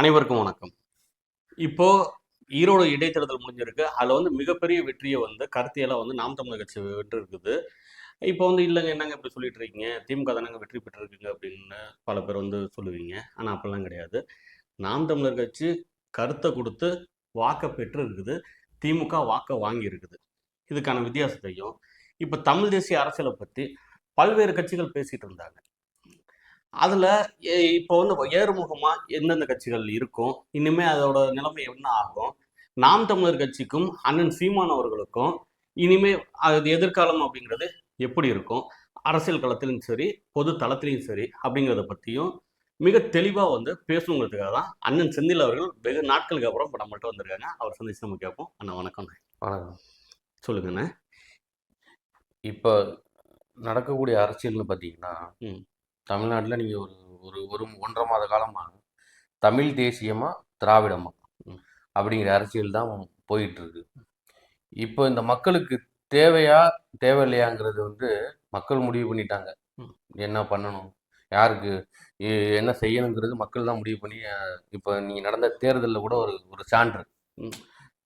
அனைவருக்கும் வணக்கம். இப்போ ஈரோடு இடைத்தேர்தல் முடிஞ்சிருக்கு. அதில் வந்து மிகப்பெரிய வெற்றியை வந்து கருத்தியெல்லாம் வந்து நாம் தமிழர் கட்சி வெற்றி இருக்குது இப்போ வந்து இல்லைங்க என்னங்க இப்படி சொல்லிட்டு இருக்கீங்க? திமுக தானங்க வெற்றி பெற்றிருக்குங்க அப்படின்னு பல பேர் வந்து சொல்லுவீங்க. ஆனால் அப்படிலாம் கிடையாது. நாம் தமிழர் கட்சி கருத்தை கொடுத்து வாக்கை பெற்று இருக்குது திமுக வாக்கை வாங்கி இருக்குது இதுக்கான வித்தியாசத்தையும் இப்போ தமிழ் தேசிய அரசியலை பற்றி பல்வேறு கட்சிகள் பேசிகிட்டு இருந்தாங்க. அதில் இப்போ வந்து ஏறுமுகமாக எந்தெந்த கட்சிகள் இருக்கும் இனிமே அதோட நிலைமை என்ன ஆகும்? நாம் தமிழர் கட்சிக்கும் அண்ணன் சீமான் அவர்களுக்கும் இனிமே அது எதிர்காலம் அப்படிங்கிறது எப்படி இருக்கும்? அரசியல் களத்திலும் சரி பொது தளத்திலையும் சரி அப்படிங்கிறத பற்றியும் மிக தெளிவாக வந்து பேசணுங்கிறதுக்காக தான் அண்ணன் செந்தில் அவர்கள் வெகு நாட்களுக்கு அப்புறம் இப்போ நம்மள்ட்ட வந்திருக்காங்க. அவர் சந்திச்சு நம்ம கேட்போம். அண்ணா வணக்கம். வணக்கம். சொல்லுங்கண்ணே. இப்போ நடக்கக்கூடிய அரசியல்னு பார்த்தீங்கன்னா ம். தமிழ்நாட்டில் நீங்கள் ஒரு ஒரு ஒரு ஒன்றரை மாத காலமாக தமிழ் தேசியமா திராவிடமா ம். அப்படிங்கிற அரசியல் தான் போயிட்டு இருக்கு இப்போ இந்த மக்களுக்கு தேவையா தேவையில்லையாங்கிறது வந்து மக்கள் முடிவு பண்ணிட்டாங்க. என்ன பண்ணணும் யாருக்கு என்ன செய்யணுங்கிறது மக்கள் தான் முடிவு பண்ணி இப்போ நீங்கள் நடந்த தேர்தலில் கூட ஒரு ஒரு சான்று.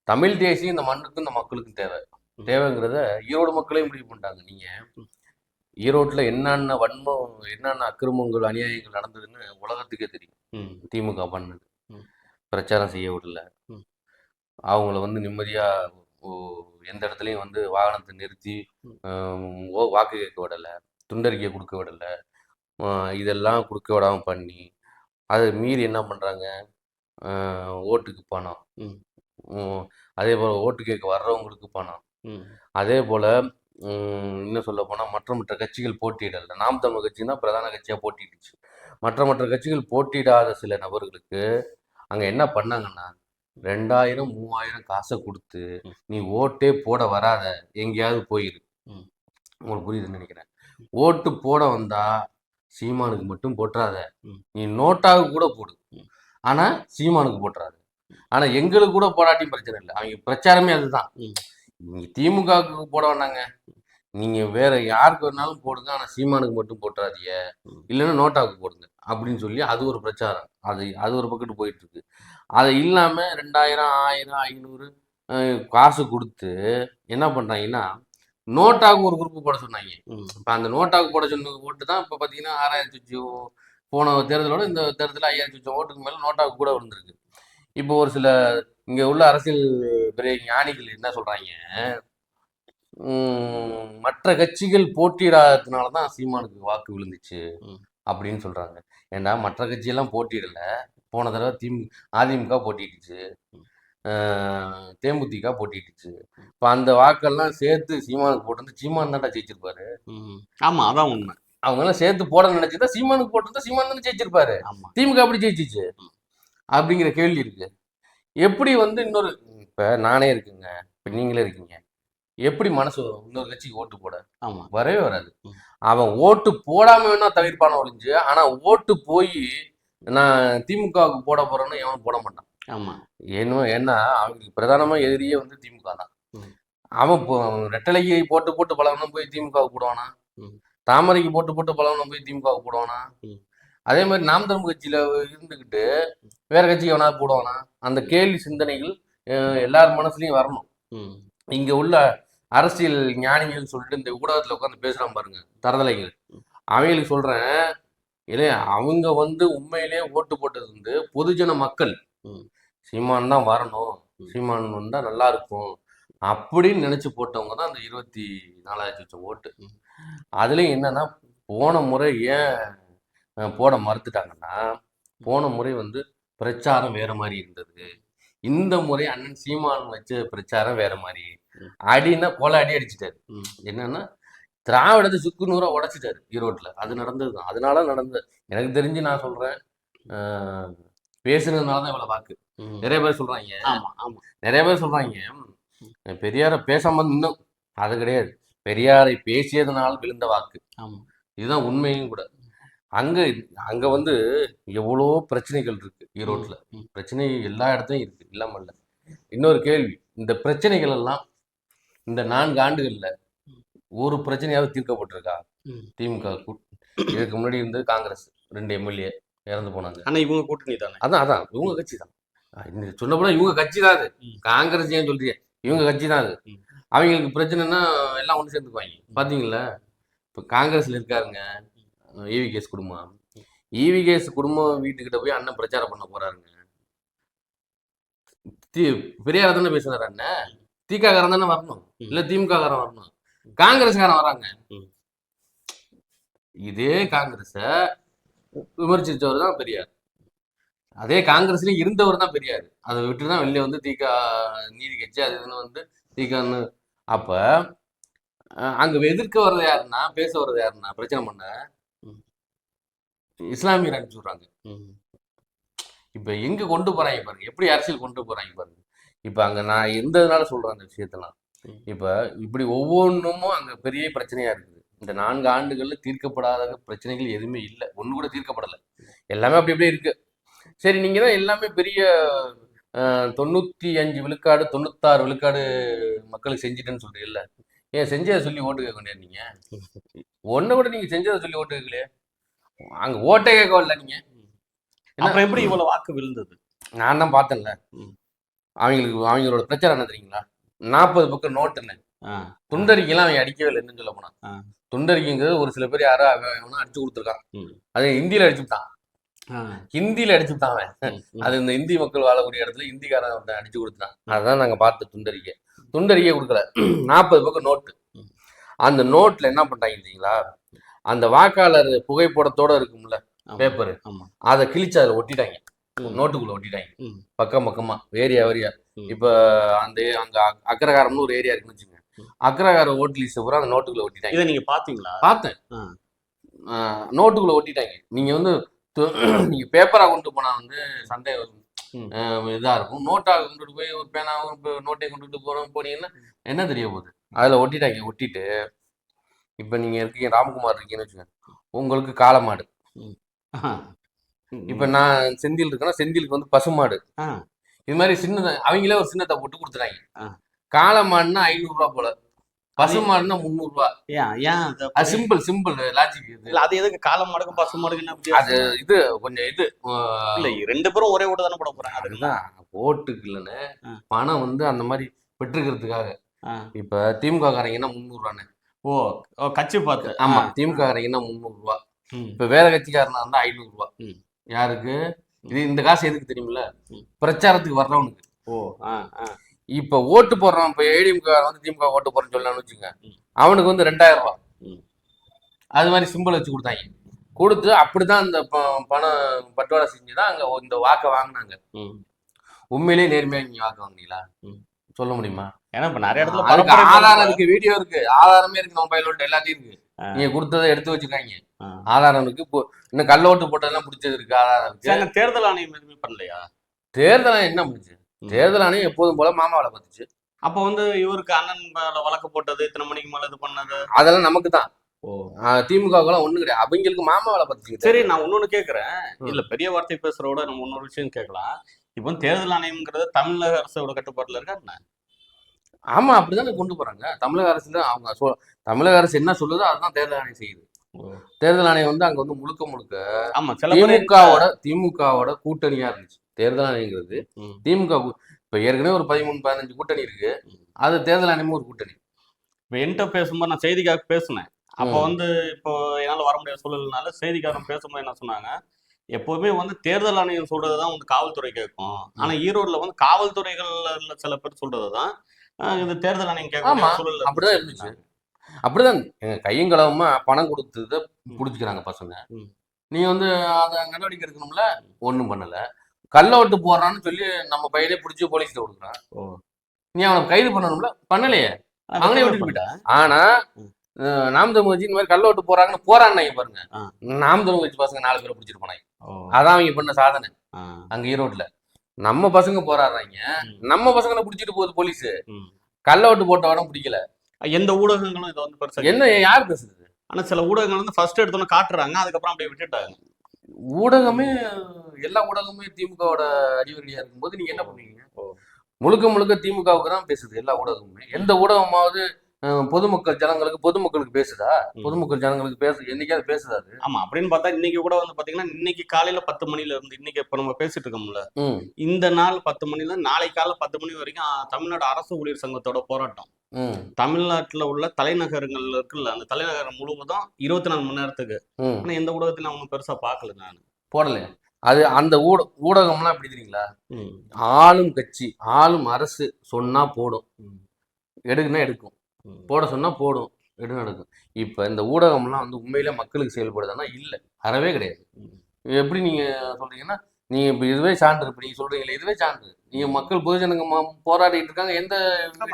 தமிழ் தேசியம் இந்த மண்ணுக்கும் இந்த மக்களுக்கும் தேவை. தேவைங்கிறத ஈரோடு மக்களே முடிவு பண்ணிட்டாங்க நீங்க ஈரோட்ல என்னென்ன வன்மம் என்னென்ன அக்கிரமங்கள் அநியாயங்கள் நடந்ததுன்னு உலகத்துக்கே தெரியும். ம். திமுக பண்ணது. பிரச்சாரம் செய்ய விடல. அவங்கள வந்து நிம்மதியா ஓ- எந்த இடத்துலையும் வந்து வாகனத்தை நிறுத்தி வாக்கு கேட்க விடல துண்டறிக்கை கொடுக்க விடல. இதெல்லாம் கொடுக்க விடாம பண்ணி அதை மீறி என்ன பண்றாங்க? ஆ, ஓட்டுக்கு பணம். அதே போல ஓட்டு கேட்க வர்றவங்களுக்கு பணம். அதே போல இன்னும் சொல்ல போனால் மற்ற மற்ற கட்சிகள் போட்டியிடல. நாம் தமிழ் கட்சி தான் பிரதான கட்சியாக போட்டியிடுச்சு மற்ற மற்ற கட்சிகள் போட்டியிடாத சில நபர்களுக்கு அங்கே என்ன பண்ணாங்கன்னா ரெண்டாயிரம் மூவாயிரம் காசை கொடுத்து. நீ ஓட்டே போட வராத எங்கேயாவது போயிரு. உங்களுக்கு புரியுதுன்னு நினைக்கிறேன். ஓட்டு போட வந்தா சீமானுக்கு மட்டும் போட்டுறாத. நீ நோட்டாவுக்கு கூட போடு. ம். ஆனா சீமானுக்கு போட்டுறாத ஆனா எங்களுக்கு கூட போடாட்டியும் பிரச்சனை இல்லை. அவங்க பிரச்சாரமே அதுதான். ம். நீங்க திமுகவுக்கு போட வேண்டாங்க நீங்க வேற யாருக்கு வேணாலும் போடுங்க. ஆனா சீமானுக்கு மட்டும் போட்டுறாதீங்க. இல்லைன்னா நோட்டாவுக்கு போடுங்க. அப்படின்னு சொல்லி அது ஒரு பிரச்சாரம். அது அது ஒரு பக்கத்து போயிட்டு இருக்கு. அதை இல்லாம ரெண்டாயிரம் ஆயிரம் ஐநூறு காசு கொடுத்து என்ன பண்றாங்கன்னா நோட்டாவுக்கு ஒரு குரூப் போட சொன்னாங்க. இப்போ அந்த நோட்டாவுக்கு போட சொன்ன ஓட்டு தான் இப்போ பார்த்தீங்கன்னா ஆறாயிரத்தி போன தேர்தலோட இந்த தேர்தலில் ஐயாயிரத்தி ஓட்டுக்கு மேலே நோட்டாவுக்கு கூட விழுந்திருக்கு. இப்போ ஒரு சில இங்கே உள்ள அரசியல் பெரிய ஞானிகள் என்ன சொல்கிறாங்க மற்ற கட்சிகள் போட்டியிடாததுனால தான் சீமானுக்கு வாக்கு விழுந்துச்சு. அப்படின்னு சொல்கிறாங்க ஏன்னா மற்ற கட்சியெல்லாம் போட்டியிடல. போன தடவை திமு அதிமுக போட்டிட்டுச்சு. தேமுதிக போட்டிட்டுச்சு. இப்போ அந்த வாக்கெல்லாம் சேர்த்து சீமானுக்கு போட்டு சீமான் தான்டா ஜெயிச்சிருப்பாரு. ஆமாம் அதான் உண்மை. அவங்க எல்லாம் சேர்த்து போட நினைச்சதா சீமானுக்கு போட்டிருந்தா சீமான் தானே ஜெயிச்சிருப்பாரு. திமுக அப்படி ஜெயிச்சிச்சு? அப்படிங்கிற கேள்வி இருக்கு. எப்படி வந்து இன்னொரு இப்ப நானே இருக்குங்க. இப்ப நீங்களே இருக்கீங்க. எப்படி மனசு வரும் இன்னொரு கட்சிக்கு ஓட்டு போட? ஆமாம் வரவே வராது. அவன் ஓட்டு போடாம வேணா தவிர்ப்பான ஒழிஞ்சு ஆனா ஓட்டு போய் நான் திமுகவுக்கு போட போறேன்னு எவனும் போட மாட்டான். ஆமாம் ஏன்னா ஏன்னா அவங்களுக்கு பிரதானமா எதிரியே வந்து திமுக தான். அவன் ரெட்டலைக்கு போட்டு போட்டு பழகணும் போய் திமுகவுக்கு போடுவானா. தாமரைக்கு போட்டு போட்டு பழகணும் போய் திமுகவுக்கு போடுவானா. அதே மாதிரி நாம் தமிழ் கட்சியில இருந்துக்கிட்டு வேற கட்சிக்கு எவனா போடுவானா? அந்த கேள்வி சிந்தனைகள் எல்லார் மனசுலயும் வரணும். இங்க உள்ள அரசியல் ஞானிகள் சொல்லிட்டு இந்த ஊடகத்துல உட்காந்து பேசுறான் பாருங்க தரதலைகள். அவங்களுக்கு சொல்றேன் இல்லையா அவங்க வந்து உண்மையிலேயே ஓட்டு போட்டது வந்து பொதுஜன மக்கள். சீமான் தான் வரணும். சீமான் வந்தா நல்லா இருக்கும். அப்படின்னு நினைச்சு போட்டவங்க தான் அந்த இருபத்தி நாலாயிரத்தி லட்சம் ஓட்டு. அதுலயும் என்னன்னா போன முறை ஏன் போட மறுத்துட்டாங்கன்னா போன முறை வந்து பிரச்சாரம் வேற மாதிரி இருந்தது. இந்த முறை அண்ணன் சீமான் வச்ச பிரச்சாரம் வேற மாதிரி. அடின்னா கொலை அடி அடிச்சிட்டாரு. என்னன்னா திராவிடத்தை சுக்கு நூறா உடைச்சிட்டாரு ஈரோட்ல அது நடந்தது தான். அதனால நடந்த எனக்கு தெரிஞ்சு நான் சொல்றேன் பேசுனதுனால தான் இவ்வளவு வாக்கு. நிறைய பேர் சொல்றாங்க. ஆமாம் ஆமாம் நிறைய பேர் சொல்றாங்க. பெரியாரை பேசாம இன்னும் அது கிடையாது. பெரியாரை பேசியதுனால விழுந்த வாக்கு. ஆமாம் இதுதான் உண்மையும் கூட. அங்க அங்க வந்து எவ்வளோ பிரச்சனைகள் இருக்கு ஈரோட்ல ம். பிரச்சனை எல்லா இடத்துலயும் இருக்கு இல்லாம இல்ல. இன்னொரு கேள்வி இந்த பிரச்சனைகள் எல்லாம் இந்த நான்கு ஆண்டுகள்ல ஒரு பிரச்சனையாவது தீர்க்கப்பட்டிருக்கா. திமுக க்கு? இதுக்கு முன்னாடி இருந்தது காங்கிரஸ் ரெண்டு எம்எல்ஏ இறந்து போனாங்க. ஆனா இவங்க கூட்டணி தானே? அதான் அதான் இவங்க கட்சி தான். சொன்னப்பட இவங்க கட்சி தான் அது. காங்கிரஸ் ஏன் சொல்றீங்க இவங்க கட்சி தான் அது. அவங்களுக்கு பிரச்சனைனா எல்லாம் ஒன்று சேர்ந்துக்குவாங்க. பாத்தீங்களா? இப்போ காங்கிரஸ்ல இருக்காருங்க. ஈவி கேஸ் குடும்பம் ஈவி கேஸ் குடும்பம் வீட்டுக்கிட்ட போய் அண்ணன் பிரச்சாரம் பண்ண போறாருங்க. தி பெரியார தானே பேசுறாரு அண்ணன் திகாகாரன் தானே வரணும். இல்ல திமுக காரன் வரணும். காங்கிரஸ்காரன் வராங்க. இதே காங்கிரஸ விமர்சிச்சவர் தான் பெரியார். அதே காங்கிரஸ்லயும் இருந்தவர் தான் பெரியார். அதை விட்டு தான் வெளியே வந்து திகா நீதி கட்சி அது இதுன்னு வந்து திகான்னு அப்ப அங்க எதிர்க்க வர்றது யாருன்னா பேச வர்றது யாருன்னா பிரச்சனை பண்ண. இஸ்லாமியர் அனுப்பிச்சு விடுறாங்க. இப்ப எங்க கொண்டு போறாங்க பாருங்க. எப்படி அரசியல் கொண்டு போறாங்க பாருங்க. இப்ப அங்க நான் எந்த இதனால சொல்றேன் அந்த விஷயத்தெல்லாம். இப்ப இப்படி ஒவ்வொன்றும் அங்க பெரிய பிரச்சனையா இருக்குது. இந்த நான்கு ஆண்டுகள்ல தீர்க்கப்படாத பிரச்சனைகள் எதுவுமே இல்லை. ஒண்ணு கூட தீர்க்கப்படலை. எல்லாமே அப்படி அப்படியே இருக்கு. சரி நீங்க தான் எல்லாமே பெரிய தொண்ணூத்தி அஞ்சு விழுக்காடு தொண்ணூத்தாறு விழுக்காடு மக்களுக்கு செஞ்சிட்டேன்னு சொல்றீங்கல்ல. ஏன் செஞ்சதை சொல்லி ஓட்டு கேட்க வேண்டியது நீங்க? ஒண்ணு கூட நீங்க செஞ்சதை சொல்லி ஓட்டு கேட்கலையே. அங்க ஓட்டே கேட்க வரல நீங்க? அப்புறம் எப்படி இவ்வளவு வாக்கு விழுந்தது? நான் தான் பார்த்தேன்ல. அவங்களுக்கு அவங்களோட பிரச்சனை என்ன தெரியுங்களா? நாற்பது பக்கம் நோட்டுன்னு துண்டறிக்கைலாம் அவங்க அடிக்கவே இல்லை இன்னும் சொல்ல போனா. துண்டறிக்கைங்கிறது ஒரு சில பேர் யாரோ அவன் அவனா அடிச்சு கொடுத்துருக்கான். அது ஹிந்தியில அடிச்சுட்டான். ஹிந்தியில அடிச்சுட்டான் அவன். அது இந்த இந்தி மக்கள் வாழக்கூடிய இடத்துல இந்திக்காரன் ஒருத்தன் அடிச்சு கொடுத்தான் அதான் நாங்க பார்த்த துண்டறிக்கை. துண்டறிக்கை கொடுக்கல. நாற்பது பக்கம் நோட்டு. அந்த நோட்ல என்ன பண்ணிட்டாங்க தெரியுங்களா? அந்த வாக்காளர் புகைப்படத்தோட இருக்கும்ல. பேப்பர் ஆமா. அதை கிழிச்சு அதில் ஒட்டிட்டாங்க. நோட்டுக்குள்ள ஒட்டிட்டாங்க. பக்கம் பக்கமா ஏரியா ஏரியா. இப்ப அந்த அங்க அக்- அக்ரகாரம்னு ஒரு ஏரியா இருக்குன்னு வச்சுங்க ம். அக்ரகார ஓட்டு லிஸ்ட் பூரா அந்த நோட்டுக்குள்ள ஒட்டிட்டாங்க. இதை நீங்க பாத்தீங்களா பார்த்தேன். நோட்டுக்குள்ள ஒட்டிட்டாங்க. நீங்க வந்து நீங்க பேப்பரா கொண்டு போனா வந்து சண்டை வரும். இதா இருக்கும். நோட்டா கொண்டுட்டு போய் ஒரு பேனாவும் இப்போ நோட்டை கொண்டுட்டு போறோம் போனீங்கன்னா என்ன தெரிய போகுது? அதுல ஒட்டிட்டாங்க ஒட்டிட்டு இப்ப நீங்க இருக்கீங்க ராம்குமார் இருக்கீங்கன்னு வச்சுக்கோங்க. உங்களுக்கு காளமாடு. ஆ. இப்ப நான் செந்தில் இருக்கேன்னா செந்திலுக்கு வந்து பசுமாடு. இது மாதிரி சின்னத அவங்களே ஒரு சின்னத்தை போட்டு கொடுத்துறாங்க ஆ. காளமாடுனா ஐநூறு ரூபா போல. பசுமாடுனா முந்நூறு ரூபா ஏன் அது? சிம்பிள் சிம்பிள் லாஜிக் இது. இல்ல அது எதுக்கு? காலம் மடக்கும் பசு அப்படி அது இது கொஞ்சம் இது இல்ல ரெண்டு பேரும் ஒரே ஓட்டு தானே போட போறாங்க அதுதான் ஓட்டுக்கு இல்லைன்னு. பணம் வந்து அந்த மாதிரி பெற்றுக்கிறதுக்காக. இப்ப திமுக காரங்கன்னா முந்நூறு ரூபான்னு ஓ ஓ, கட்சி பார்த்து ஆமா. திமுக காரங்கன்னா முந்நூறு ரூபா. இப்ப வேற கட்சிக்காரனா இருந்தா ஐநூறு ரூபா. யாருக்கு இது இந்த காசு எதுக்கு தெரியுமில்ல. பிரச்சாரத்துக்கு வர்றவனுக்கு ஓ இப்ப ஓட்டு போடுறான் இப்ப ஏடிஎம்க வந்து திமுக ஓட்டு போறேன்னு சொல்லலாம்னு வச்சுங்க. அவனுக்கு வந்து ரெண்டாயிரம் ரூபாய் ம். அது மாதிரி சிம்பிள் வச்சு கொடுத்தாங்க கொடுத்து அப்படிதான் இந்த ப- பணம் பட்டுவாடா செஞ்சுதான் அங்க இந்த வாக்கை வாங்கினாங்க. உண்மையிலேயே நேர்மையா நீங்க வாக்கு வாங்கினீங்களா. சொல்ல முடியுமா? ஏன்னா இப்ப நிறைய இடத்துல ஆதாரம். இருக்கு. வீடியோ இருக்கு. ஆதாரமே இருக்கு மொபைல் ஓட்டு எல்லாத்தையும் இருக்கு. நீங்க கொடுத்ததை எடுத்து வச்சுக்காங்க ஆ. ஆதாரம் இருக்கு. இப்போ இன்னும் கள்ள ஓட்டு போட்டதெல்லாம் பிடிச்சது இருக்கு ஆதாரம் இருக்கு. தேர்தல் ஆணையம் எதுவுமே பண்ணலையா? தேர்தல் ஆணையம் என்ன பண்ணுச்சு. தேர்தல் ஆணையம் எப்போதும் போல மாமாவில பார்த்துச்சு. அப்ப வந்து இவருக்கு அண்ணன் வழக்கு போட்டது இத்தனை மணிக்கு மேல இது பண்ணது? அதெல்லாம் நமக்கு தான். ஓ. திமுகவுக்குலாம் ஒண்ணு கிடையாது. அவங்களுக்கு மாமா வேலை பார்த்துச்சு சரி நான் இன்னொன்னு கேக்குறேன். இல்ல பெரிய வார்த்தை பேசுறதோட நம்ம இன்னொரு விஷயம் கேட்கலாம். இப்போ தேர்தல் ஆணையம்ங்கிறது தமிழக அரசோட கட்டுப்பாட்டுல இருக்கா என்ன? ஆமா அப்படிதானே கொண்டு போறாங்க. தமிழக அரசு தான் அவங்க தமிழக அரசு என்ன சொல்லுதோ அதுதான் தேர்தல் ஆணையம் செய்யுது. தேர்தல் ஆணையம் வந்து அங்க வந்து முழுக்க முழுக்க ஆமா திமுகவோட திமுகவோட கூட்டணியா இருந்துச்சு. தேர்தல் ஆணையங்கிறது. திமுக இப்ப ஏற்கனவே ஒரு பதிமூணு பதினஞ்சு கூட்டணி இருக்கு. அது தேர்தல் ஆணையமும் ஒரு கூட்டணி. இப்ப என்கிட்ட பேசும்போது நான் செய்திக்காக பேசினேன். அப்போ. வந்து இப்போ என்னால வர முடியாத சூழல்னால செய்திக்காரன் பேசும்போது என்ன சொன்னாங்க? எப்போதுமே வந்து தேர்தல் ஆணையம் சொல்றதுதான் வந்து காவல்துறை கேட்கும் ஆனா ஈரோட்ல வந்து காவல்துறைகள்ல சில பேர் சொல்றதுதான். ஆஹ் இது தேர்தல் ஆணையம் கேட்கும் அப்படிதான் இருந்துச்சு. அப்படிதான் எங்க கையும் களவுமா பணம் கொடுத்தத புடிச்சுக்கிறாங்க பசங்க. நீ வந்து அத நடவடிக்கை எடுக்கணும்ல? ஒண்ணும் பண்ணல. கள்ள ஓட்டு போடுறான்னு சொல்லி நம்ம பையனே பிடிச்சி போலீஸ்ல கொடுக்குறான். நீ அவனை கைது பண்ணணும்ல? பண்ணலையே. அவங்களே விட்டுட்டு போயிட்டா? ஆனா நாம் தமிழ் கட்சி இந்த மாதிரி கள்ள ஓட்டு போறாங்கன்னு போறான்னு பாருங்க. நாம் தமிழ் கட்சி பசங்க நாலு பேரை பிடிச்சிட்டு போனாங்க. அதான் அவங்க பண்ண சாதனை. அங்க ஈரோட்ல நம்ம பசங்க போராடுறாங்க. நம்ம பசங்களை பிடிச்சிட்டு போகுது போலீஸ் ம். கள்ள ஓட்டு போட்டவன பிடிக்கல. எந்த ஊடகங்களும் இதை வந்து பெருசா என்ன யார் பேசுறது? ஆனா சில ஊடகங்கள் வந்து ஃபர்ஸ்ட் எடுத்தோன்னு காட்டுறாங்க. அதுக்கப்புறம் அப்படியே விட்டுட்டாங்க. ஊடகமே எல்லா ஊடகமே திமுகவோட அடிவரடியா இருக்கும்போது நீங்க என்ன பண்ணுவீங்க. முழுக்க முழுக்க திமுகவுக்கு தான் பேசுது எல்லா ஊடகமுமே. எந்த ஊடகமாவது பொதுமக்கள் ஜனங்களுக்கு பொதுமக்களுக்கு பேசுதா. பொதுமக்கள் ஜனங்களுக்கு பேசு என்னைக்காவது பேசுதா அது? ஆமா அப்படின்னு பார்த்தா இன்னைக்கு கூட வந்து பாத்தீங்கன்னா இன்னைக்கு காலையில பத்து மணில இருந்து இன்னைக்கு இப்ப நம்ம பேசிட்டு இருக்கோம்ல. இந்த நாள் பத்து மணில நாளை காலை பத்து மணி வரைக்கும் தமிழ்நாடு அரசு ஊழியர் சங்கத்தோட போராட்டம். தமிழ்நாட்டுல உள்ள தலைநகரங்கள்ல இருக்குல்ல அந்த தலைநகரம் முழுவதும் இருபத்தி நாலு மணி நேரத்துக்கு. ஆனா எந்த ஊடகத்திலும் அவங்க பெருசா பார்க்கல நான். போடலையா? அது அந்த ஊட ஊடகம்லாம் எப்படி தெரியுங்களா? ஆளும் கட்சி ஆளும் அரசு சொன்னா போடும். எடுக்குன்னா எடுக்கும். போட சொன்னா போடும். எடுனா எடுக்கும் இப்போ இந்த ஊடகம்லாம் வந்து உண்மையிலே மக்களுக்கு செயல்படுதான்னா இல்லை. அறவே கிடையாது. எப்படி நீங்க சொல்றீங்கன்னா நீங்க இப்போ இதுவே சான்று இப்போ நீங்க சொல்றீங்களே இதுவே சான்று. நீங்க மக்கள் பொதுஜனங்க ம- போராடிட்டு இருக்காங்க. எந்த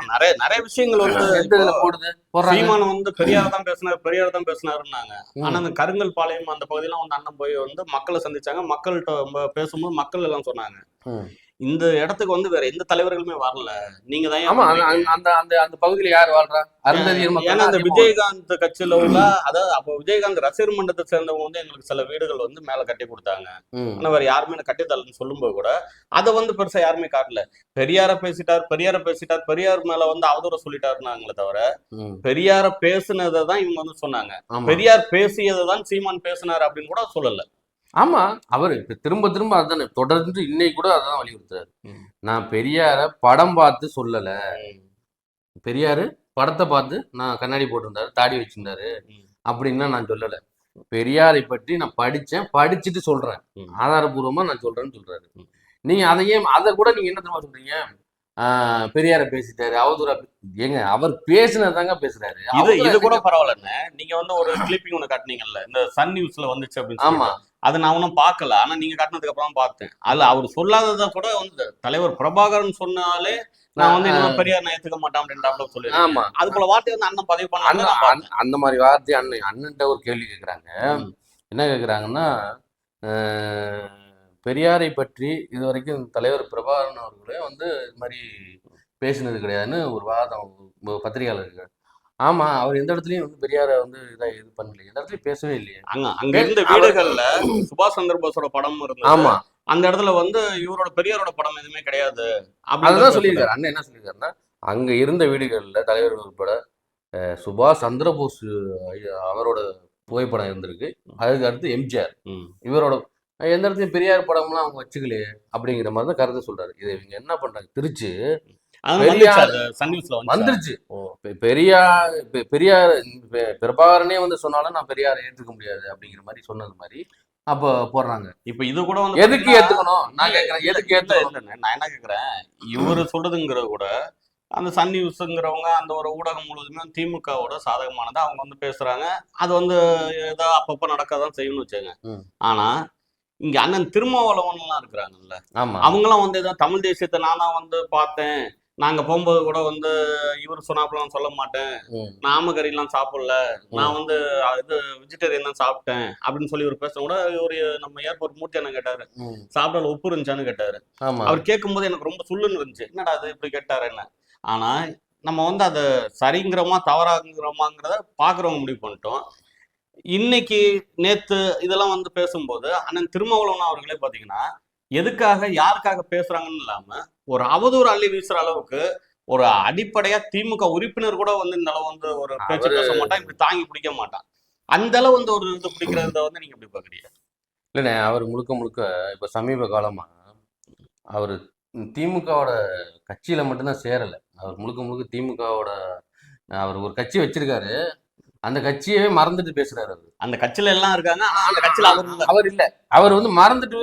நிறைய நிறைய விஷயங்கள் வந்து எந்த இதுல போடுது? சீமான் வந்து பெரியார் தான் பேசினார் பெரியார் தான் பேசினாருன்னாங்க. ம். ஆனா அந்த கருங்கல் பாளையம் அந்த பகுதியெல்லாம் வந்து அண்ணன் போய் வந்து மக்களை சந்திச்சாங்க. மக்கள்கிட்ட பேசும்போது மக்கள் எல்லாம் சொன்னாங்க. இந்த இடத்துக்கு வந்து வேற எந்த தலைவர்களுமே வரல. நீங்க தான் ஆமா அந்த-? அந்த அந்த பகுதியில யார் வாழ்றா? ஏன்னா அந்த விஜயகாந்த் கட்சியில உள்ள அதாவது அப்போ விஜயகாந்த் ரசிகர் மன்றத்தை சேர்ந்தவங்க வந்து எங்களுக்கு சில வீடுகள் வந்து மேல கட்டி கொடுத்தாங்க. ஆனா வேற யாருமே எனக்கு கட்டித்தரலன்னு சொல்லும்போது கூட அதை வந்து பெருசா யாருமே காட்டல. பெரியார பேசிட்டார் பெரியார பேசிட்டார் பெரியார் மேல வந்து அவதூற சொல்லிட்டாருனாங்களே தவிர. பெரியார பேசுனதை தான் இவங்க வந்து சொன்னாங்க. பெரியார் பேசியதை தான் சீமான் பேசினார் அப்படின்னு கூட சொல்லல. ஆமா அவர் இப்ப திரும்ப திரும்ப அதானே தொடர்ந்து இன்னைக்கு கூட அதான் வலியுறுத்துறாரு. நான் பெரியார படம் பார்த்து சொல்லல. பெரியாரு படத்தை பார்த்து நான் கண்ணாடி போட்டிருந்தாரு தாடி வச்சிருந்தாரு அப்படின்னா நான் சொல்லல. பெரியாரை பற்றி நான் படிச்சேன் படிச்சுட்டு சொல்றேன். ஆதாரபூர்வமா நான் சொல்றேன்னு சொல்றாரு. நீங்க அதையே அதை கூட நீங்க என்ன தெரியுமா சொல்றீங்க? ஆஹ் பெரியார பேசிட்டாரு அவதூறா பே- ஏங்க அவர் பேசினதாங்க பேசுறாரு. இது இது கூட பரவாயில்லண்ணே நீங்க வந்து ஒரு கிளிப்பிங் ஒண்ணு காட்டுனீங்கல்ல இந்த சன் நியூஸ்ல வந்துச்சு அப்படின்னு ஆமா. அது நான் ஒன்றும் பார்க்கல. ஆனா நீங்க காட்டினதுக்கு அப்புறம் பார்த்தேன். அதுல அவர் சொல்லாததை கூட வந்து தலைவர் பிரபாகரன் சொன்னாலே நான் வந்து இன்னும் பெரியார் நான் ஏத்துக்க மாட்டேன் அப்படின்ற சொல்லி ஆமா. அது போல வார்த்தை வந்து அண்ணன் பதிவு பண்ணாங்க அண்ணன். அந்த- மாதிரி வார்த்தை அண்ணன் அண்ணன்ட்ட ஒரு கேள்வி கேட்குறாங்க. என்ன கேட்குறாங்கன்னா பெரியாரை பற்றி இது வரைக்கும் தலைவர் பிரபாகரன் அவர்களே வந்து இது மாதிரி பேசினது கிடையாதுன்னு ஒரு வாதம் பத்திரிகையாளர்கள் ஆமா அவர் எந்த இடத்துலயும் வந்து பெரியாரை வந்து இதா இது பண்ணலையே எந்த இடத்துலயும் பேசவே இல்லையே. அங்க அங்க இருந்த வீடுகள்ல சுபாஷ் சந்திர போஸோட படம் இருந்தது. ஆமா. அந்த இடத்துல வந்து இவரோட பெரியாரோட படம் எதுவுமே கிடையாது. அதுதான் சொல்லியிருக்காரு. அண்ணன் என்ன சொல்லியிருக்காருன்னா அங்க இருந்த வீடுகள்ல தலைவர்கள் உட்பட சுபாஷ் சந்திரபோஸ் அவரோட புகைப்படம் இருந்திருக்கு. அதுக்கு அடுத்து எம்ஜிஆர். இவரோட எந்த இடத்துலயும் பெரியார் படம்லாம் அவங்க வச்சுக்கலையே அப்படிங்கிற மாதிரி தான் கருத்து சொல்றாரு. இதை இவங்க என்ன பண்றாங்க திருச்சி வந்துருச்சு. பெரியார் பெரியார் பிரபாகரனே வந்து சொன்னாலும் நான் பெரியாரை ஏற்றுக்க முடியாது அப்படிங்கிற மாதிரி சொன்னது மாதிரி அப்போ போடுறாங்க. இப்ப இது கூட வந்து எதுக்கு ஏத்துக்கணும்? நான் கேட்கறேன் எதுக்கு ஏத்துக்கணும்? நான் என்ன கேக்குறேன்? இவரு சொல்றதுங்கிறது கூட அந்த சன் நியூஸ்ங்கிறவங்க அந்த ஒரு ஊடகம் முழுவதுமே திமுகவோட சாதகமானதை. அவங்க வந்து பேசுறாங்க. அது வந்து ஏதோ அப்பப்ப நடக்கதான் செய்யணும்னு வச்சுங்க. ஆனா இங்க அண்ணன் திருமாவளவன் எல்லாம் இருக்கிறாங்கல்ல. ஆமா. அவங்களாம் வந்து ஏதோ தமிழ் தேசியத்தை நான் தான் வந்து பார்த்தேன். நாங்க போகும்போது கூட வந்து இவர் சொன்னாப்பெல்லாம் சொல்ல மாட்டேன். ம். நாம கறிலாம் சாப்பிடல நான் வந்து இது வெஜிடேரியன் தான் சாப்பிட்டேன். அப்படின்னு சொல்லி ஒரு பேச கூட ஒரு நம்ம ஏர்போர்ட் மூர்த்தி என்ன கேட்டாரு. சாப்பிடல உப்பு இருந்துச்சான்னு கேட்டாரு. அவர் கேட்கும்போது எனக்கு ரொம்ப சுள்ளுன்னு இருந்துச்சு. என்னடா அது இப்படி கேட்டாரு என்ன ஆனா நம்ம வந்து அதை சரிங்கிறோமா தவறாங்கிறோமாங்கிறத பாக்குறவங்க முடிவு பண்ணிட்டோம். இன்னைக்கு நேத்து இதெல்லாம் வந்து பேசும்போது அண்ணன் திருமாவளவன் அவர்களே பாத்தீங்கன்னா எதுக்காக யாருக்காக பேசுறாங்கன்னு இல்லாம ஒரு அவதூறு அள்ளி வீசுற அளவுக்கு ஒரு அடிப்படையா திமுக உறுப்பினர் கூட வந்து இந்த அளவு வந்து ஒரு பேச்சு பேச மாட்டான் இப்படி தாங்கி பிடிக்க மாட்டான். அந்த அளவு வந்து ஒரு இது பிடிக்கிறத வந்து நீங்க எப்படி பாக்குறீங்க இல்லைண்ணே அவர் முழுக்க முழுக்க இப்போ சமீப காலமா அவர் திமுகவோட கட்சியில மட்டும்தான் சேரல. அவர் முழுக்க முழுக்க திமுகவோட அவர் ஒரு கட்சி வச்சிருக்காரு. அந்த கட்சியவே மறந்துட்டு பேசுறாரு அவர். அந்த கட்சியில எல்லாம் இருக்காங்க. ஆனா அந்த கட்சியில அவர் அவர் இல்ல. அவர் வந்து மறந்துட்டு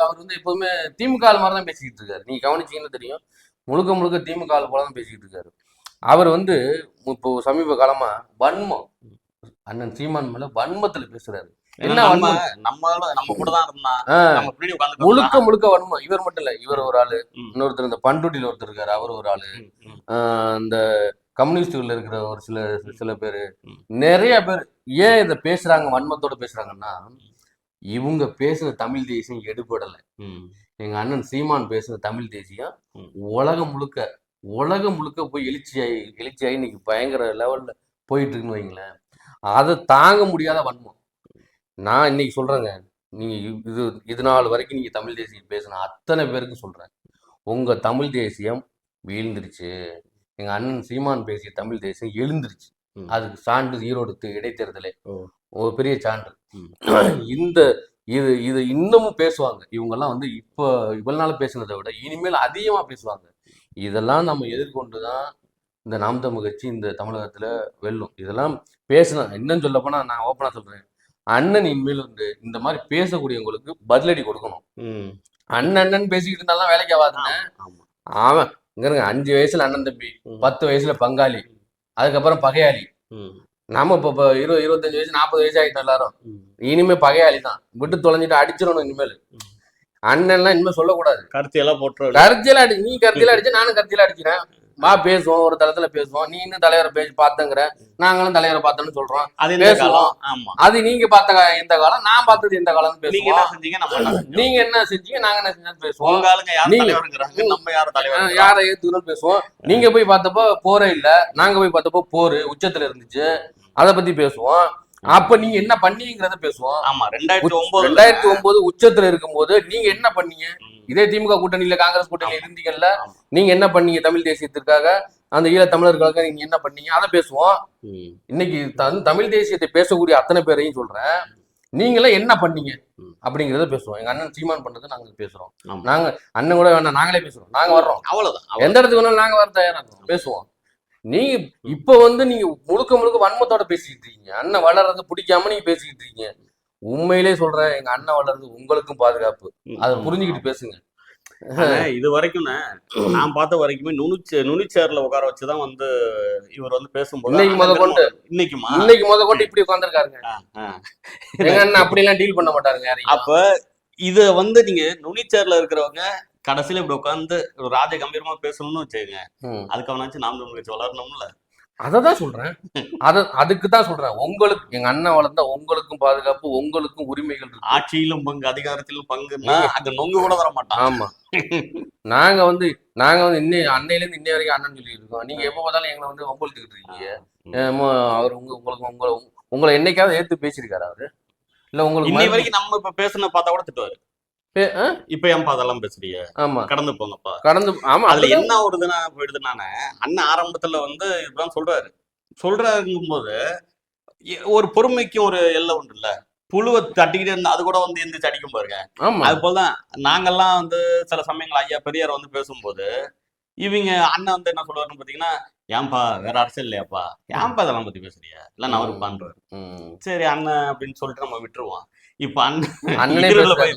அவர் வந்து எப்பவுமே திமுக மாதிரி தான் பேசிக்கிட்டு இருக்காரு. நீங்க கவனிச்சீங்கன்னு தெரியும். முழுக்க முழுக்க திமுக போல தான் பேசிக்கிட்டு இருக்காரு. அவர் வந்து இப்போ சமீப காலமா வன்மம். அண்ணன் சீமான் மேல வன்மத்துல பேசுறாரு. என்ன நம்ம வன்மம்? நம்மள நம்ம கூட தான் நம்ம உட்கார்ந்து முழுக்க முழுக்க வன்மம். இவர் மட்டும் இல்ல. இவர் ஒரு ஆளு. இன்னொருத்தர் இந்த பண்ருட்டியில் ஒருத்தர் இருக்காரு. அவர் ஒரு ஆளு. ஆஹ் இந்த கம்யூனிஸ்டுகள் இருக்கிற ஒரு சில சில பேர். நிறைய பேர் ஏன் இதை பேசுறாங்க வன்மத்தோட பேசுறாங்கன்னா இவங்க பேசுன தமிழ் தேசியம் எடுபடல. எங்க அண்ணன் சீமான் பேசுன தமிழ் தேசியம். உலகம் முழுக்க உலகம் முழுக்க போய் எழுச்சியாகி எழுச்சியாகி இன்னைக்கு பயங்கர லெவல்ல போயிட்டு இருக்குன்னு வைங்களேன். அதை தாங்க முடியாத வன்மம். நான் இன்னைக்கு சொல்றேங்க. நீங்க இது இது நாள் வரைக்கும் நீங்க தமிழ் தேசியம் பேசின அத்தனை பேருக்கு சொல்றேன். உங்க தமிழ் தேசியம் வீழ்ந்துருச்சு. எங்க அண்ணன் சீமான் பேசிய தமிழ் தேசம் எழுந்துருச்சு. அதுக்கு சான்று ஈரோடு இடைத்தேர்தலே. ஒரு பெரிய சான்று. இந்த இது இது இன்னமும் பேசுவாங்க. இவங்கெல்லாம் வந்து இப்போ இவ்வளவு நாள் பேசுனதை விட இனிமேல் அதிகமா பேசுவாங்க. இதெல்லாம் நம்ம எதிர்கொண்டு தான் இந்த நாம் தமிழ் கட்சி இந்த தமிழகத்துல வெல்லும். இதெல்லாம் பேசின இன்னும் சொல்ல போனா நான் ஓப்பனா சொல்றேன். அண்ணன் இனிமேல் வந்து இந்த மாதிரி பேசக்கூடியவங்களுக்கு பதிலடி கொடுக்கணும். அண்ணன் அண்ணன் பேசிக்கிட்டு இருந்தாலும் வேலைக்கு ஆமா. அவன் இங்க அஞ்சு வயசுல அண்ணன் தம்பி. பத்து வயசுல பங்காளி அதுக்கப்புறம் பகையாளி. ம். நம்ம இப்போ இப்போ இருபது இருபத்தஞ்சு வயசு நாற்பது வயசு ஆகிட்டோம் எல்லாரும். இனிமே பகையாளி தான். விட்டு தொலைஞ்சிட்டு அடிச்சிடணும் இனிமேல். அண்ணன்லாம் இனிமேல் சொல்லக்கூடாது. கருத்தியெல்லாம் போட்டு கருத்தியல அடி நீ கருத்தியல அடிச்சு நானும் கருத்தியல அடிக்கிறேன். வா பேசுவோம் ஒரு தளத்துல பேசுவோம். நீ இன்னும் தலைவரை பேசி பார்த்தங்கிற நாங்களும் தலைவரை பார்த்தோன்னு சொல்றோம். அது இந்த பேசுவோம். காலம். ஆமா. அது நீங்க பார்த்த எந்த காலம் நான் பார்த்தது எந்த என்ன பேசுவோம் செஞ்சோம்? நீங்க என்ன செஞ்சீங்க நாங்க என்ன செஞ்சோம்னு பேசுவோம். யார் நம்ம யாரும் ஆஹ் தலைவர் யாரை ஏத்துக்கணும் பேசுவோம். நீங்க போய் பார்த்தப்போ போரே இல்ல. நாங்க போய் பார்த்தப்போ போரு உச்சத்துல இருந்துச்சு. அத பத்தி பேசுவோம். அப்ப நீங்க என்ன பண்ணீங்கிறத பேசுவோம். ஆமா ரெண்டாயிரத்தி ஒன்பது ரெண்டாயிரத்தி ஒன்பது உச்சத்துல இருக்கும்போது நீங்க என்ன பண்ணீங்க? இதே திமுக கூட்டணியில காங்கிரஸ் கூட்டணியில இருந்தீங்கல்ல. நீங்க என்ன பண்ணீங்க தமிழ் தேசியத்திற்காக? அந்த ஈழ தமிழர்களுக்காக நீங்க என்ன பண்ணீங்க? அதை பேசுவோம். இன்னைக்கு தம்- தமிழ் தேசியத்தை பேசக்கூடிய அத்தனை பேரையும் சொல்றேன். நீங்களாம் என்ன பண்ணீங்க. அப்படிங்கறத பேசுவோம். எங்க அண்ணன் சீமான் பண்றதை நாங்க பேசுறோம். நாங்க அண்ணன் கூட வேணாம் நாங்களே பேசுறோம். நாங்க வர்றோம். அவ்வளவுதான். எந்த இடத்துக்கு வேணாலும் நாங்க வர தயாரா பேசுவோம். நீங்க இப்ப வந்து நீங்க முழுக்க முழுக்க வன்மத்தோட பேசிக்கிட்டு இருக்கீங்க. அண்ணன் வளர்றது பிடிக்காம நீங்க பேசிக்கிட்டு இருக்கீங்க. உண்மையிலே சொல்றேன் எங்க அண்ணன் வளர்றது உங்களுக்கும் பாதுகாப்பு அதை. புரிஞ்சுக்கிட்டு பேசுங்க இது வரைக்கும் நான் பார்த்த வரைக்குமே நுனிச்சே நுனிச்சேர்ல உட்கார வச்சுதான் வந்து இவர் வந்து பேசும்போது இன்னைக்கு முத கொண்டு. இன்னைக்குமா இன்னைக்கு முத கொண்டு இப்படி உட்காந்துருக்காருங்க ஆ. எங்க அண்ணன் அப்படி எல்லாம் டீல் பண்ண மாட்டாருங்க அப்ப இத வந்து நீங்க நுனிச்சேர்ல இருக்கிறவங்க கடைசியில இப்படி உட்காந்து ராஜ கம்பீரமா பேசணும்னு வச்சுக்கோங்க. அதுக்கு அவனாச்சும் நாம் தமிழ் கட்சி வளரணும்ல அததான் சொல்றேன். அத அதுக்கு தான் சொல்றேன். உங்களுக்கு எங்க அண்ணன் வளர்ந்தா உங்களுக்கும் பாதுகாப்பு உங்களுக்கும் உரிமைகள் இருக்கு. ஆட்சியிலும் பங்கு அதிகாரத்திலும் பங்குன்னா அங்க நொங்கு கூட வர மாட்டான். ஆமா. நாங்க வந்து நாங்க வந்து இன்னை அன்னையில இருந்து இன்னை வரைக்கும் அண்ணன் சொல்லி இருக்கோம் நீங்க எப்ப பார்த்தாலும் எங்களை வந்து ஒம்பளுத்துக்கிட்டு இருக்கீங்க. அவர் உங்க உங்களுக்கு உங்களை உங்களை என்னைக்காவது ஏத்து பேசியிருக்காரு அவரு? இல்ல உங்களுக்கு இன்னை வரைக்கும் நம்ம இப்ப பேசுன பார்த்தா கூட திட்டுவாரு? இப்ப ஏன்பா அதெல்லாம் பேசுறீங்க ஆமா. கடந்து போங்கப்பா. கடந்து ஆமா அதுல என்ன இதுனா போயிடுதுனானே அண்ணன் ஆரம்பத்துல வந்து இப்படிதான் சொல்றாரு. சொல்றாருங்கும் போது ஒரு பொறுமைக்கும் ஒரு எல்லை உண்டு இல்ல புழுவை தட்டிக்கிட்டே இருந்தா அது கூட வந்து எந்திரிச்சு அடிக்கும் பாருங்க. அது போலதான் நாங்கெல்லாம் வந்து சில சமயங்கள் ஐயா பெரியார் வந்து பேசும்போது இவங்க அண்ணன் வந்து என்ன சொல்லுவாருன்னு பாத்தீங்கன்னா ஏன்பா வேற அரசியல் இல்லையாப்பா? ஏன்பா இதெல்லாம் பத்தி பேசுறிய? இல்ல நான் ஒரு பாண்டுவார் ம். சரி அண்ணன் அப்படின்னு சொல்லிட்டு நம்ம விட்டுருவோம். இப்ப அண்ணன்.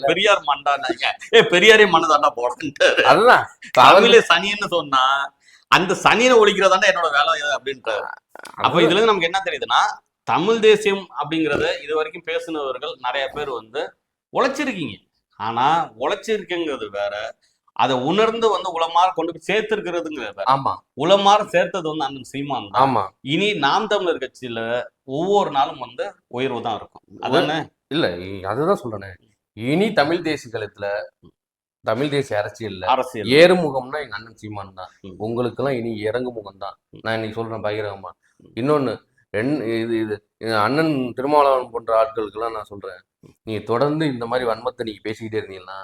பெரியார் மண்டானாங்க. ஏ பெரியாரே மண்ணதாண்டா போடன்ட்டு அதுதான். தமிழே சனின்னு சொன்னா அந்த சனியை ஒழிக்கிறதாண்டா என்னோட வேலை அப்படின்றாரு அப்ப இதுல இருந்து நமக்கு என்ன தெரியுதுன்னா தமிழ் தேசியம் அப்படிங்கறத இது வரைக்கும் பேசினவர்கள் நிறைய பேர் வந்து உழைச்சிருக்கீங்க. ஆனா உழைச்சிருக்குங்கிறது வேற அதை உணர்ந்து வந்து உளமாற கொண்டு போய் சேர்த்திருக்கிறதுங்கிறது ஆமா. உளமாற சேர்த்தது வந்து அண்ணன் சீமான் ஆமா. இனி நாம் தமிழர் கட்சியில ஒவ்வொரு நாளும் வந்து உயர்வு தான் இருக்கும். அதானே? இல்ல அதுதான் சொல்றேனே. இனி தமிழ் தேசிய களத்துல தமிழ் தேசிய அரசியல்ல அரசியல். ஏறுமுகம்னா எங்க அண்ணன் சீமான் தான் ம். உங்களுக்கெல்லாம் இனி இறங்கு முகம் தான் நான் இன்னைக்கு சொல்றேன் பகிரங்கமா. இன்னொன்னு இது இது அண்ணன் திருமாவளவன் போன்ற ஆட்களுக்கெல்லாம் நான் சொல்றேன். நீங்க தொடர்ந்து இந்த மாதிரி வன்மத்தை நீங்க பேசிக்கிட்டே இருந்தீங்கன்னா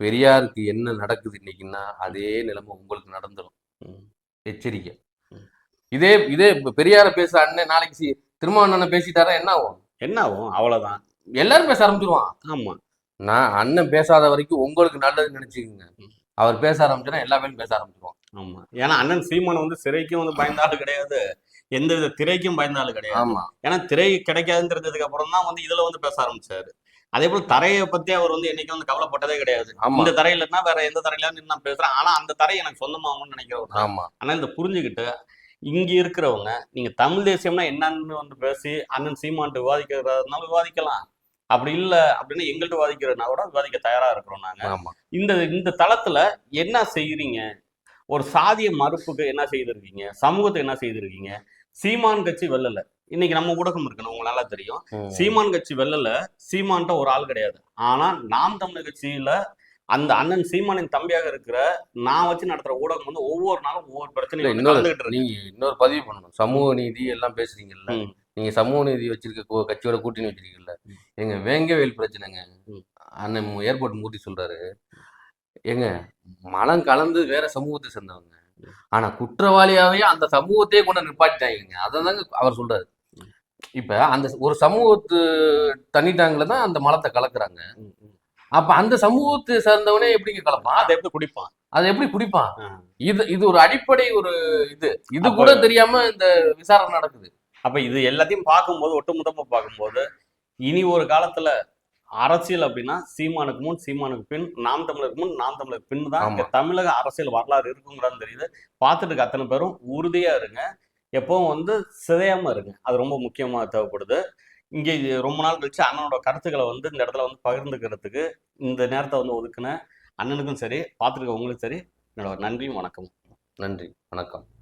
பெரியாருக்கு என்ன நடக்குது இன்னைக்குன்னா அதே நிலைமை உங்களுக்கு நடந்துடும். எச்சரிக்கை. இதே இதே பெரியார பேச அண்ணன் நாளைக்கு திருமாவளவனை பேசிட்டாரா என்ன ஆகும்? என்ன ஆகும்? அவ்வளவுதான். எல்லாரும் பேச ஆரம்பிச்சிருவான். ஆமா. நான் அண்ணன் பேசாத வரைக்கும் உங்களுக்கு நல்லதுன்னு நினைச்சுக்கோங்க. அவர் பேச ஆரம்பிச்சா எல்லா பேரும் பேச ஆரம்பிச்சிருவான். ஆமா. ஏன்னா அண்ணன் சீமான் வந்து சிறைக்கும் வந்து பயந்த ஆளு கிடையாது. எந்த வித திரைக்கும் பயந்த ஆளு கிடையாது. ஆமா. ஏன்னா திரை கிடைக்காதுன்னு தெரிஞ்சதுக்கு அப்புறம் தான் வந்து இதுல வந்து பேச ஆரம்பிச்சாரு. அதே போல தரையை பத்தி அவர் வந்து என்னைக்கும் வந்து கவலைப்பட்டதே கிடையாது. இந்த தரையிலன்னா வேற எந்த தரையில நின்னு நான் பேசுறேன். ஆனா அந்த தரை எனக்கு சொந்தமாகும்னு நினைக்கிறவர் ஆமா. ஆனா இந்த புரிஞ்சுக்கிட்டு இங்க இருக்கிறவங்க நீங்க தமிழ் தேசியம்னா என்னன்னு வந்து பேசி அண்ணன் சீமான்ட்டு விவாதிக்கிறதுனால விவாதிக்கலாம். அப்படி இல்ல அப்படின்னா எங்கள்கிட்ட விவாதிக்கிறதுனா கூட விவாதிக்க தயாரா இருக்கிறோம் நாங்க. இந்த இந்த தளத்துல என்ன செய்யறீங்க ஒரு சாதிய மறுப்புக்கு என்ன செய்திருக்கீங்க? சமூகத்தை என்ன செய்திருக்கீங்க? சீமான் கட்சி வெல்லல. இன்னைக்கு நம்ம ஊடகம் இருக்கணும் உங்களுக்கு நல்லா தெரியும். சீமான் கட்சி வெல்லல. சீமான்ட்ட ஒரு ஆள் கிடையாது. ஆனா நாம் தமிழர் கட்சியில அந்த அண்ணன் சீமானின் தம்பியாக இருக்கிற நான் வச்சு நடத்துற ஊடகம் வந்து ஒவ்வொரு நாளும் ஒவ்வொரு பிரச்சனையும் இன்னொரு நீங்க இன்னொரு பதிவு பண்ணணும். சமூக நீதி எல்லாம் பேசுறீங்கல்ல. நீங்க சமூக நீதி வச்சிருக்க கட்சியோட கூட்டணி வச்சிருக்கீங்கல்ல? எங்க வேங்கவேல் பிரச்சனைங்க. அண்ணன் ஏர்போர்ட் மூர்த்தி சொல்றாரு. ஏங்க மலம் கலந்து வேற சமூகத்தை சேர்ந்தவங்க. ஆனா குற்றவாளியாவே அந்த சமூகத்தையே கொண்டு நிப்பாட்டிட்டாங்க. அதான் அவர் சொல்றாரு. இப்ப அந்த ஒரு சமூகத்து தண்ணி டேங்க்ல தான் அந்த மலத்தை கலக்குறாங்க. அப்ப அந்த சமூகத்தை சேர்ந்தவனே எப்படிங்க கலப்பான்? அதை எப்படி குடிப்பான்? அதை எப்படி குடிப்பான். இது இது ஒரு அடிப்படை ஒரு இது. இது கூட தெரியாம இந்த விசாரணை நடக்குது. அப்ப இது எல்லாத்தையும் பார்க்கும்போது ஒட்டுமொத்தமா பார்க்கும்போது இனி ஒரு காலத்துல அரசியல் அப்படின்னா சீமானுக்கு முன் சீமானுக்கு பின் நாம் தமிழருக்கு முன் நாம் தமிழருக்கு பின் தான். தமிழக அரசியல் வரலாறு இருக்குங்கிறது தெரியுது. பார்த்துட்டு இருக்க அத்தனை பேரும் உறுதியா இருங்க. எப்பவும் வந்து சிதையாம இருங்க. அது ரொம்ப முக்கியமா தேவைப்படுது. இங்கே ரொம்ப நாள் கழிச்சு அண்ணனோட கருத்துக்களை வந்து இந்த இடத்துல வந்து பகிர்ந்துக்கிறதுக்கு இந்த நேரத்தை வந்து ஒதுக்குன அண்ணனுக்கும் சரி பார்த்துருக்க உங்களுக்கும் சரி என்னோட நன்றியும் வணக்கம் நன்றி. வணக்கம்.